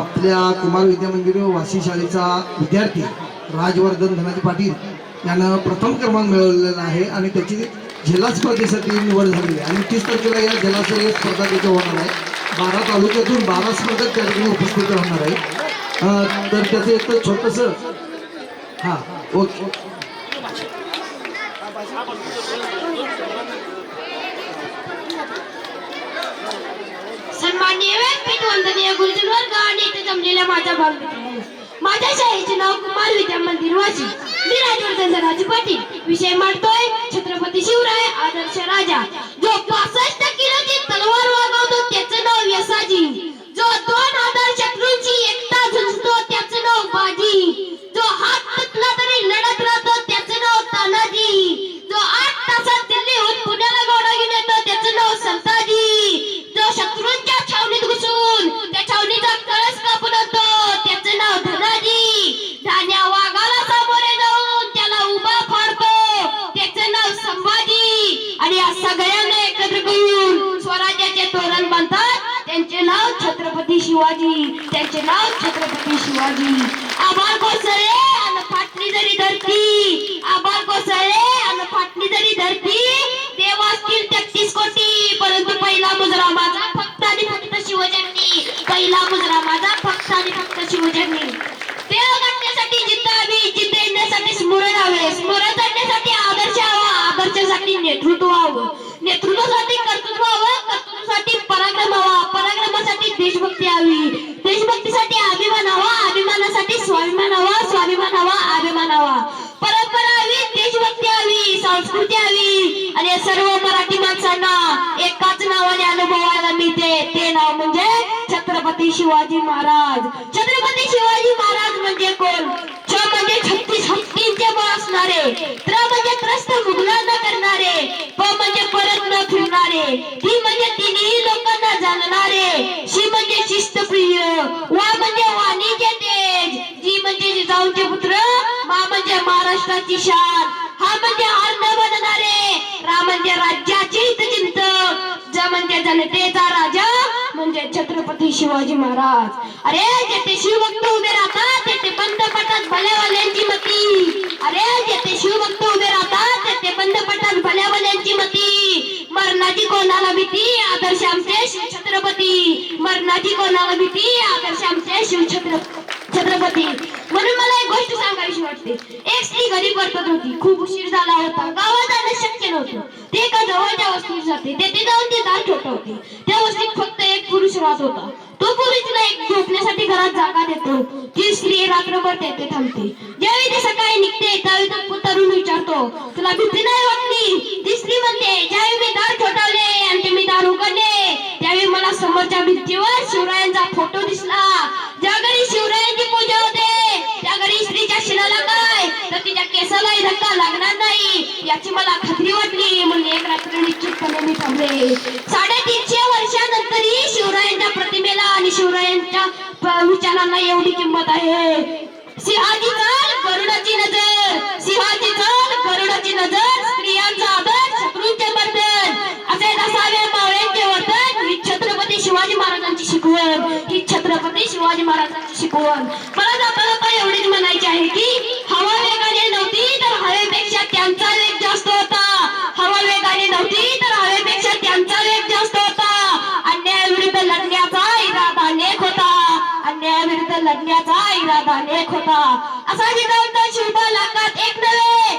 आपल्या कुमार विद्या मंदिर वाशी शाळेचा विद्यार्थी राजवर्धन धनाजी पाटील यानं प्रथम क्रमांक मिळवलेला आहे आणि त्याची जिल्हा स्पर्धेसाठी निवड झालेली आहे. आणि तीस तारखेला या जलाशय स्पर्धा त्याच्या होणार आहे. बारा तालुक्यातून बारा स्पर्धक त्या ठिकाणी उपस्थित राहणार आहे तर त्याचं एक छोटंसं हां ओके. सन्माननीय वंदनीय गुरुजन वर्ग आणि इथे जमलेल्या माझ्या बालमित्रांनो माझ्या शाळेचे नाव कुमार विद्या मंदिर वाशी. मी राजवर्धन धनाजी पाटील. विषय मांडतोय छत्रपती शिवराय आदर्श राजा. जो पास छत्रपती शिवाजी. त्यांचे नाव छत्रपती शिवाजी. आभार कोसळे अन फाटली जरी धरती. आभार कोसळे अन फाटली जरी धरती. देव असतील तेहतीस कोटी. परंतु पहिला मुजरा माझा फक्त आणि फक्त शिवजन्नी. पहिला मुजरा माझा फक्त आणि फक्त शिवजन्नी. देव गाठण्यासाठी जिद्द हवी जिद्द येण्यासाठी स्मरण हवे. स्मरण करण्यासाठी आदर्श हवा. आदर्शासाठी नेतृत्व हवं. नेतृत्वासाठी कर्तृत्व देशभक्ती हवी देशभक्तीसाठी अभिमान हवा अभिमानासाठी स्वाभिमान हवा स्वाभिमान हवा अभिमान हवा. परंपरा हवी देशभक्ती हवी संस्कृती हवी आणि सर्व मराठी माणसांना एकाच नावाने अनुभवायला मिळते. ते नाव म्हणजे छत्रपती शिवाजी महाराज. छत्रपती शिवाजी महाराज म्हणजे कोण? छ म्हणजे छत्तीस हत्तींचे बळ असणारे. त्र म्हणजे त्रस्त मुघलांना करणारे. प म्हणजे परत न फिरणारे. महाराष्ट्राची शान. हा म्हणजे हार बनणारे. रा म्हणजे राज्याचे चिंतक ज म्हणजे जनतेचा राजा म्हणजे छत्रपती शिवाजी महाराज. अरे जेथे शिवभक्त उभे राहतात तेथे बंद पटात भल्यावाल्यांची मती. अरे जेथे शिवभक्त उभे राहतात तेथे बंद पटात भल्यावाल्यांची मती. मरणाची कोणाला भीती? आदर्श आमचे शिव छत्रपती मरणाची कोणाला भीती? आदर्श आमचे शिव छत्रपती. म्हणून मला एक गोष्ट सांगायची वाटते. एक स्त्री घरी परतत होती. खूप उशीर झाला होता. गावात जाणं शक्य नव्हतं. ते एका जवळच्या वस्तीत जाते. तेथे जाऊन ते दार ठोठावते. त्या वस्तीत फक्त एक पुरुष राहत होता. तो पुरुष तिला एक झोपण्यासाठी घरात जागा देतो. ती स्त्री रात्रभर तेथे थांबते. ज्यावेळी ते सकाळी निघते त्यावेळी तो तरुण विचारतो तुला भीती नाही वाटली? ती स्त्री म्हणते ज्यावेळी मी दार ठोठावले आणि ते मी दार उघडले त्यावेळी मला समोरच्या भिंतीवर शिवरायांचा फोटो दिसला ज्या घरी शिवरायांची पूजा होते त्या घरी स्त्रीच्या शिलाला काय तर तिच्या केसालाही धक्का लागणार नाही. याची मला खात्री वाटली. म्हणून एक रात्र निश्चितपणे मी थांबले. साडेतीनशे वर्षानंतरही शिवरायांच्या प्रतिमेला आणि शिवरायांच्या विचारांना एवढी किंमत आहे. सिंहाची चाल गरुडाची नजर. सिंहाची चाल गरुडाची नजर. स्त्रियांचा आदर शत्रूंचे बंधन. असे नसावे मावळ्यांचे वर्तन ही छत्रपती शिवाजी महाराजांची शिकवण. ही छत्रपती शिवाजी महाराजांची शिकवण. मला जाता जाता एवढीच म्हणायची आहे की हवा वेगाने नव्हती अन्यायाविरुद्ध इरादा नेक होता. असा जिजाऊचा शिवबा लाखात एक नव्हे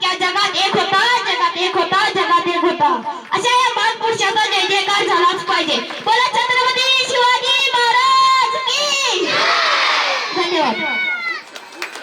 त्या जगात एक होता जगात एक होता जगात एक होता. अशा या महापुरुषाचा जय जयकार झालाच पाहिजे. बोला